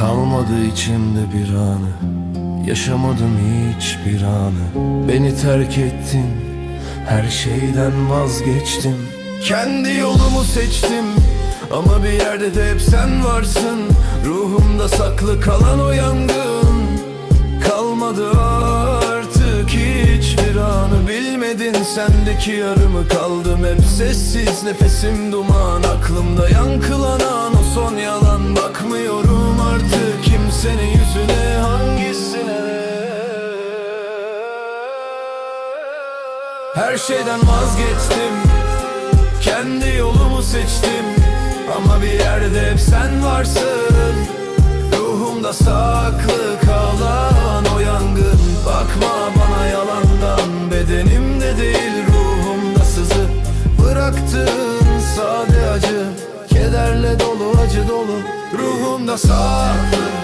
Kalmadı içimde bir anı. Yaşamadım hiç bir anı. Beni terk ettin. Her şeyden vazgeçtim. Kendi yolumu seçtim. Ama bir yerde de hep sen varsın. Ruhumda saklı kalan o yangın Bilmedin sendeki yarımı kaldım Hep sessiz. Nefesim duman Aklımda yankılanan o son yalan. Bakmıyorum artık kimsenin yüzüne hangisine. Her şeyden vazgeçtim Kendi yolumu seçtim. Ama bir yerde hep sen varsın Değil ruhumda sızı. Bıraktığın sade acı Kederle dolu acı dolu. Ruhumda saklı